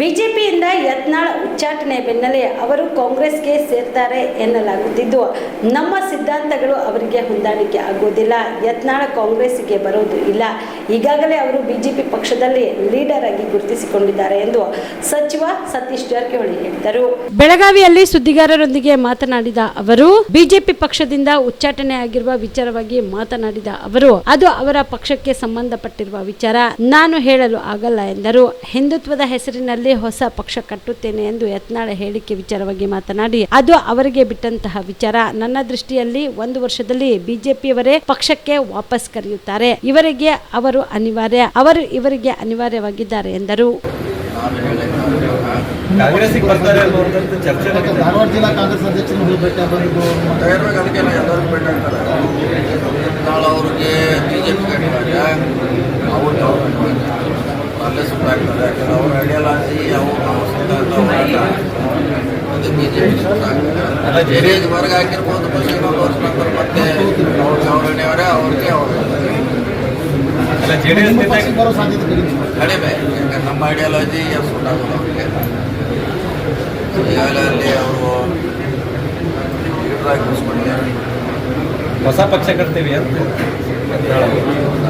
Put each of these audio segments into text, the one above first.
ಬಿಜೆಪಿಯಿಂದ ಯತ್ನಾಳ್ ಉಚ್ಚಾಟನೆ ಬೆನ್ನಲ್ಲೇ ಅವರು ಕಾಂಗ್ರೆಸ್ಗೆ ಸೇರ್ತಾರೆ ಎನ್ನಲಾಗುತ್ತಿದ್ದು, ನಮ್ಮ ಸಿದ್ಧಾಂತಗಳು ಅವರಿಗೆ ಹೊಂದಾಣಿಕೆ ಆಗುವುದಿಲ್ಲ. ಯತ್ನಾಳ ಕಾಂಗ್ರೆಸ್ಗೆ ಬರೋದು ಇಲ್ಲ. ಈಗಾಗಲೇ ಅವರು ಬಿಜೆಪಿ ಪಕ್ಷದಲ್ಲಿ ಲೀಡರ್ ಆಗಿ ಗುರುತಿಸಿಕೊಂಡಿದ್ದಾರೆ ಎಂದು ಸಚಿವ ಸತೀಶ್ ಜಾರಕಿಹೊಳಿ ಹೇಳಿದರು. ಬೆಳಗಾವಿಯಲ್ಲಿ ಸುದ್ದಿಗಾರರೊಂದಿಗೆ ಮಾತನಾಡಿದ ಅವರು, ಬಿಜೆಪಿ ಪಕ್ಷದಿಂದ ಉಚ್ಚಾಟನೆ ಆಗಿರುವ ವಿಚಾರವಾಗಿ ಮಾತನಾಡಿದ ಅವರು, ಅದು ಅವರ ಪಕ್ಷಕ್ಕೆ ಸಂಬಂಧಪಟ್ಟಿರುವ ವಿಚಾರ. ನಾನು ಹೇಳಲು ಆಗಲ್ಲ ಎಂದರು. ಹಿಂದುತ್ವದ ಹೆಸರಿನಲ್ಲಿ ಹೊಸ ಪಕ್ಷ ಕಟ್ಟುತ್ತೇನೆ ಎಂದು ಯತ್ನಾಳ ಹೇಳಿಕೆ ವಿಚಾರವಾಗಿ ಮಾತನಾಡಿ ಅದು ಅವರಿಗೆ ಬಿಟ್ಟಂತಹ ವಿಚಾರ. ನನ್ನ ದೃಷ್ಟಿಯಲ್ಲಿ ಒಂದು ವರ್ಷದಲ್ಲಿ ಬಿಜೆಪಿಯವರೇ ಪಕ್ಷಕ್ಕೆ ವಾಪಸ್ ಕರೆಯುತ್ತಾರೆ. ಇವರಿಗೆ ಅವರು ಅನಿವಾರ್ಯ ಅವರು ಇವರಿಗೆ ಅನಿವಾರ್ಯವಾಗಿದ್ದಾರೆ ಎಂದರು. ಕಾಂಗ್ರೆಸ್ಸಿಗೆ ಆಗ್ತದೆ ನಾವು ಐಡಿಯಲ್ ಅವು ನಾವು ವರ್ಗ ಹಾಕಿರ್ಬೋದು ಮತ್ತೆ ಅವ್ರ ಚೌಡಣಿಯವರೇ ಅವ್ರಿಗೆ ಕಡಿಮೆ. ಯಾಕಂದ್ರೆ ನಮ್ಮ ಐಡಿಯಾಲಜಿ ಸೂಟ್ ಆಗೋಲ್ಲ ಅವ್ರಿಗೆ. ಅವರು ಹೊಸ ಪಕ್ಷ ಕಟ್ತೀವಿ ಅಂತ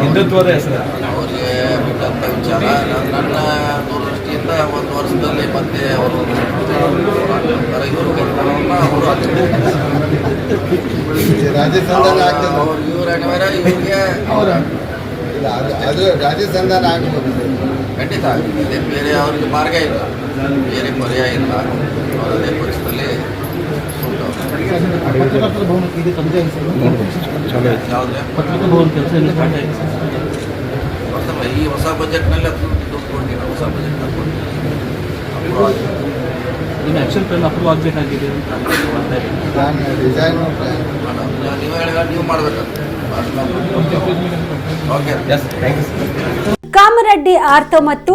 ಹಿಂದುತ್ವದ ಹೆಸರು. ಬಿಟ್ಟಂಥ ವಿಚಾರ ನನ್ನ- ದೂರದೃಷ್ಟಿಯಿಂದ ಒಂದು ವರ್ಷದಲ್ಲಿ ಮತ್ತೆ ಅವರು ಇವರು ಕರ್ಕೊಂಡವ್ರನ್ನ ಅವರು ಅವ್ರು ಇವ್ರು ಅನಿವಾರ್ಯ ಇವರಿಗೆ ಅವರ ಇಲ್ಲ ಅದು ರಾಜಸ್ಥಾನದಲ್ಲಿ ಆಗ್ಬೋದು ಖಂಡಿತ ಅದೇ ಬೇರೆ ಅವ್ರಿಗೆ ಮಾರ್ಗ ಇಲ್ಲ. ಬೇರೆ ಪರ್ಯಾಯ ಇಲ್ಲ. ಅವರದೇ ಅದೇ ಪಕ್ಷದಲ್ಲಿ ಯಾವುದೇ? ಪತ್ರಿಕಾ ಭವನ ಕೆಲಸ ಹೊಸ ಬಜೆಟ್ನಲ್ಲಿ ಬಜೆಟ್ನಲ್ಲಿ ಅದು ದುಡ್ಡು ಕೊಡ್ತೀನಿ ಹೊಸ ಬಜೆಟ್ ಕೊಡ್ತೀನಿ ಅಪ್ರೂವ್ ಆಗಿದೆ ಇನ್ನು ಪ್ಲಾನ್ ಅಪ್ರೂವ್ ಆಗಬೇಕಾಗಿದೆ ಅಂತ ನೀವು ಹೇಳಿದ ನೀವು ಮಾಡಬೇಕಂತ. Okay yes thank you Kamareddy ortho ಮತ್ತು